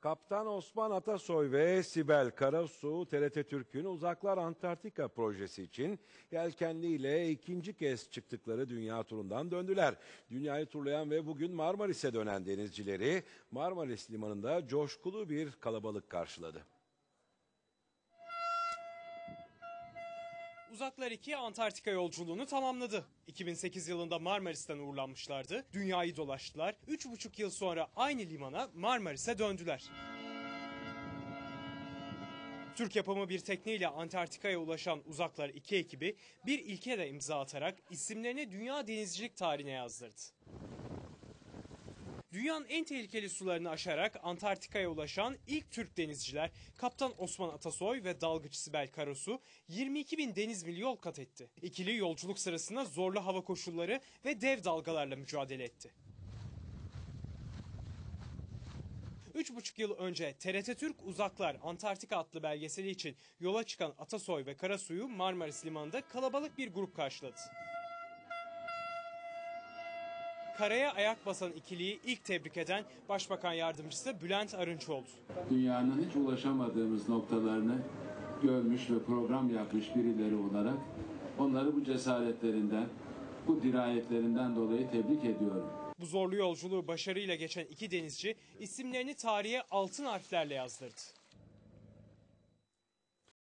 Kaptan Osman Atasoy ve Sibel Karasu TRT Türk'ün Uzaklar Antarktika projesi için yelkenli ile ikinci kez çıktıkları dünya turundan döndüler. Dünyayı turlayan ve bugün Marmaris'e dönen denizcileri Marmaris Limanı'nda coşkulu bir kalabalık karşıladı. Uzaklar 2 Antarktika yolculuğunu tamamladı. 2008 yılında Marmaris'ten uğurlanmışlardı. Dünyayı dolaştılar. 3,5 yıl sonra aynı limana Marmaris'e döndüler. Türk yapımı bir tekneyle Antarktika'ya ulaşan Uzaklar 2 ekibi bir ilke de imza atarak isimlerini dünya denizcilik tarihine yazdırdı. Dünyanın en tehlikeli sularını aşarak Antarktika'ya ulaşan ilk Türk denizciler Kaptan Osman Atasoy ve dalgıç Sibel Karasu 22 bin deniz mil yol kat etti. İkili yolculuk sırasında zorlu hava koşulları ve dev dalgalarla mücadele etti. Üç buçuk yıl önce TRT Türk Uzaklar Antarktika adlı belgeseli için yola çıkan Atasoy ve Karasu'yu Marmaris Limanı'nda kalabalık bir grup karşıladı. Karaya ayak basan ikiliyi ilk tebrik eden Başbakan Yardımcısı Bülent Arınç oldu. dünyanın hiç ulaşamadığımız noktalarını görmüş ve program yapmış birileri olarak onları bu cesaretlerinden, bu dirayetlerinden dolayı tebrik ediyorum. Bu zorlu yolculuğu başarıyla geçen iki denizci isimlerini tarihe altın harflerle yazdırdı.